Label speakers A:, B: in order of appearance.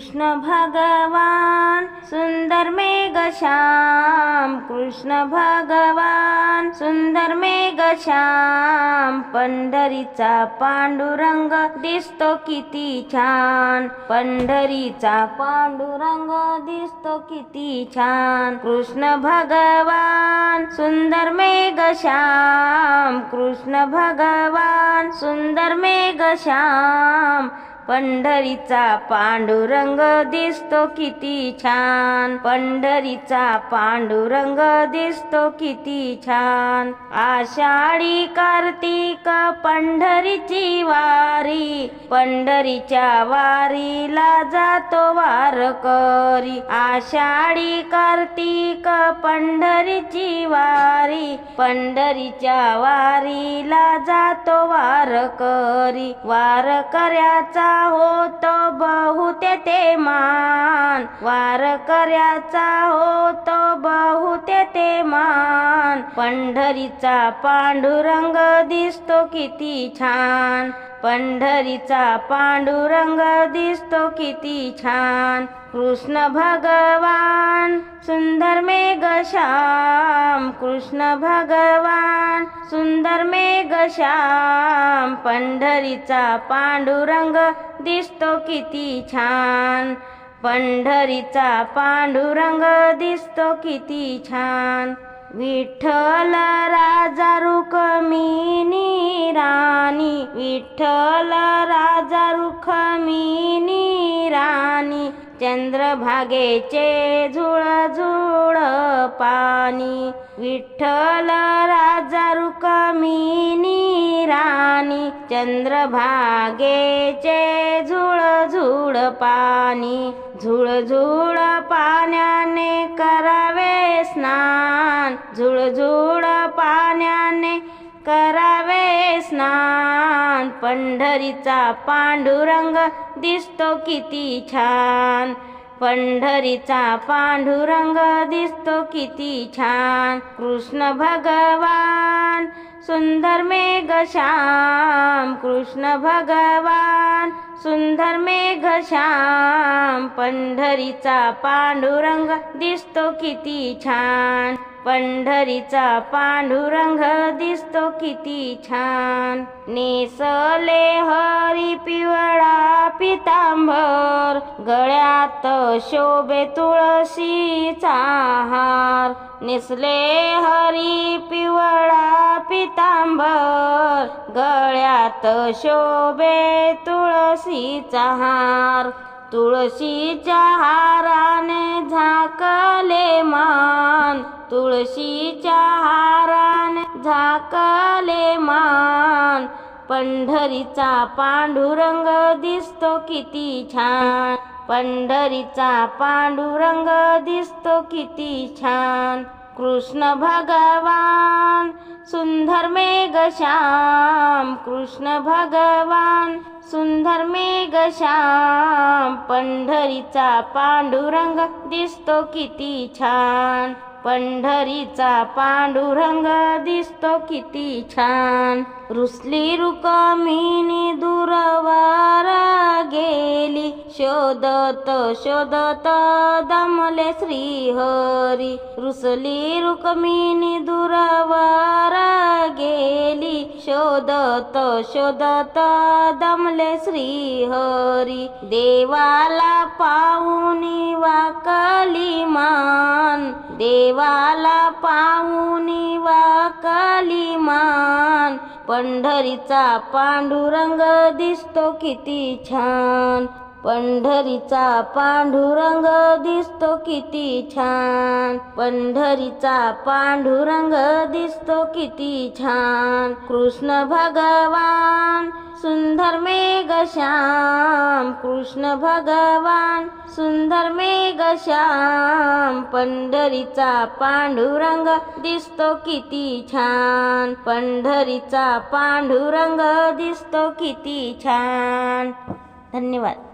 A: कृष्ण भगवान सुंदर मेघश्याम कृष्ण भगवान सुंदर मेघश्याम पंढरीचा पांडुरंग दिसतो किती छान। पंढरीचा पांडुरंग दिसतो किती छान। कृष्ण भगवान सुंदर मेघश्याम कृष्ण भगवान सुंदर मेघश्याम पंढरीचा पांडुरंग दिसतो किती छान. पंढरीचा पांडुरंग दिसतो किती छान. आषाढी कार्तिक पंढरीची वारी. पंढरीच्या वारीला जातो वारकरी. आषाढी कार्तिक पंढरीची वारी. पंढरीच्या वारीला जातो वारकरी. वारकऱ्याचा होत बहुते ते मान. वारकऱ्याचा होतो बहुते ते मान. पंढरीचा पांडुरंग दिसतो किती छान. पंढरीचा पांडुरंग दिसतो किती छान. कृष्ण भगवान सुंदर मेघशा कृष्ण भगवान. सुंदर मेघश्याम पंढरीचा पांडुरंग दिसतो किती छान. पंढरीचा पांडुरंग दिसतो किती छान. विठ्ठल राजा रुक्मिणी राणी. विठ्ठल राजा रुक्मिणी राणी. चंद्रभागेचे झुळ झुळ पाणी. विठ्ठल राजा रुक्मिणी राणी चंद्रभागेचे झुळ झुळ पाणी झुळ झुळ पाण्याने करावे स्नान झुळ झुळ पाण्याने करावे स्नान. पंढरीचा पांडुरंग दिसतो किती छान. पंढरीचा पांडुरंग दिसतो किती छान. कृष्ण भगवान सुंदर मेघश्याम कृष्ण भगवान सुंदर मेघश्याम पंढरीचा पांडुरंग दिसतो किती छान. पंढरीचा पांडुरंग दिसतो किती छान. नेसले हरी पिवळा पितांबर गळ्यात शोभे तुळशीचा हार. नेसले हरी पिवळा पितांबर गळ्यात शोभे तुळशीचा हार. तुळशीच्या हाराने झाकले मान तुळशीच्या हारान झाकले मान. पंढरीचा पांडुरंग दिसतो किती छान. पंढरीचा पांडुरंग दिसतो किती छान. कृष्ण भगवान सुंदर मेघश्याम कृष्ण भगवान सुंदर मेघश्याम पंढरीचा पांडुरंग दिसतो किती छान। पंढरीचा पांडुरंग दिसतो किती छान। रुसली रुकमिनी दुरवा शोधत शोधत दमले श्रीहरी. रुसली रुक्मिणी दुरावारा गेली. शोधत शोधत दमले श्रीहरी. देवाला पाहुनी वाकली मान देवाला पाहुनी वाकली मान पंढरीचा पांडुरंग दिसतो किती छान. पंढरीचा पांडुरंग दिसतो किती छान. पंढरीचा पांडुरंग दिसतो किती छान. कृष्ण भगवान सुंदर मेघश्याम कृष्ण भगवान सुंदर मेघश्याम पंढरीचा पांडुरंग दिसतो किती छान. पंढरीचा पांडुरंग दिसतो किती छान. धन्यवाद.